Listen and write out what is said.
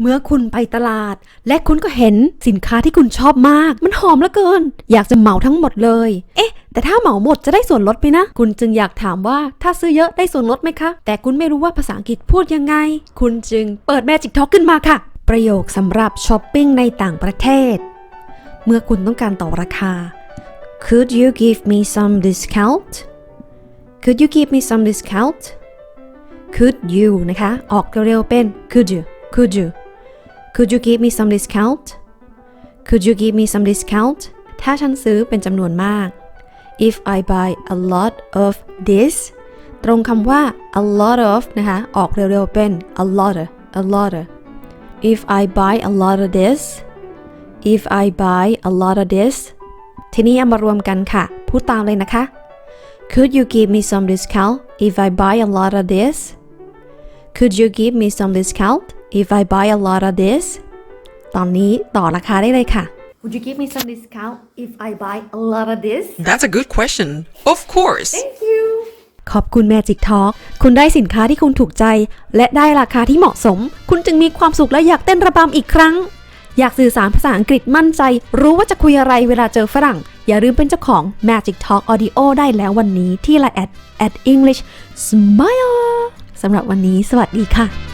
เมื่อคุณไปตลาด และคุณก็เห็นสินค้าที่คุณชอบมาก มันหอมเหลือเกิน อยากจะเหมาทั้งหมดเลย เอ๊ะ แต่ถ้าเหมาหมดจะได้ส่วนลดไหมนะ คุณจึงอยากถามว่าถ้าซื้อเยอะได้ส่วนลดไหมคะ แต่คุณไม่รู้ว่าภาษาอังกฤษพูดยังไง คุณจึงเปิด Magic Talk ขึ้นมาค่ะ ประโยคสำหรับช้อปปิ้งในต่างประเทศ เมื่อคุณต้องการต่อราคา Could you give me some discount Could you give me some discount Could you นะคะ ออกเร็วๆเป็น Could you Could you Could you give me some discount Could you give me some discount ถ้าฉันซื้อเป็นจำนวนมาก If I buy a lot of this ตรงคำว่า a lot of นะคะ ออกเร็วๆเป็น a lot of a lot of If I buy a lot of this If I buy a lot of this ทีนี้เอามารวมกันค่ะ พูดตามเลยนะคะ Could you give me some discount if I buy a lot of this Could you give me some discount if I buy a lot of this ตอนนี้ต่อราคาได้เลยค่ะ Would you give me some discount if I buy a lot of this That's a good question. Of course. Thank you ขอบคุณ Magic Talk คุณได้สินค้าที่คุณถูกใจ และได้ราคาที่เหมาะสม คุณจึงมีความสุขและอยากเต้นระบำอีกครั้ง อยากสื่อสารภาษาอังกฤษมั่นใจ รู้ว่าจะคุยอะไรเวลาเจอฝรั่ง อย่าลืมเป็นเจ้าของ Magic Talk Audio ได้แล้ววันนี้ที่ Line at at English Smile สำหรับวันนี้ สวัสดีค่ะ